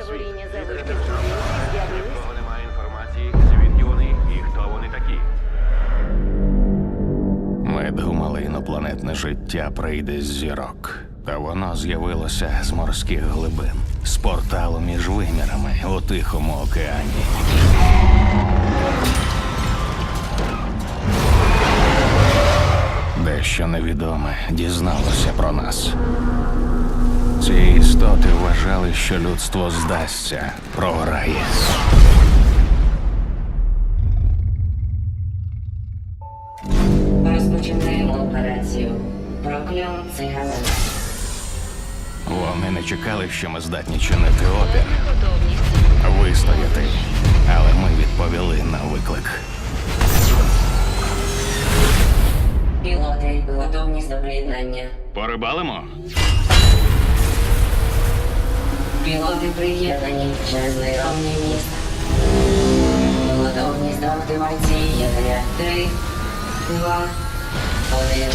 та горіння залишків. Нікого немає інформації, звідки вони і хто вони такі. Ми думали, інопланетне життя прийде з зірок. Та воно з'явилося з морських глибин, з порталу між вимірами у Тихому океані. Дещо невідоме дізналося про нас. Ці істоти вважали, що людство здасться, програє. Розпочинаємо операцію. Прокльон цигана. Вони не чекали, що ми здатні чинити опір, вистояти. Але ми відповіли на виклик. Пілоти, готовність до приєднання. Порибалимо? Пілоти приєднані через нейронний міст. Готовність до активації ядеря. Три, два, один.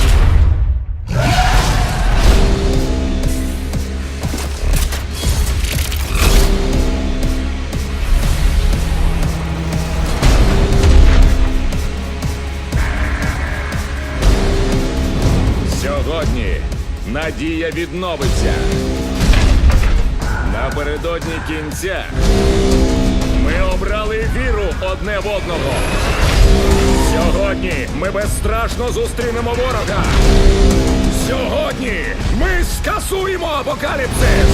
Сьогодні надія відновиться. Напередодні кінця ми обрали віру одне в одного. Сьогодні ми безстрашно зустрінемо ворога. Сьогодні ми скасуємо апокаліпсис.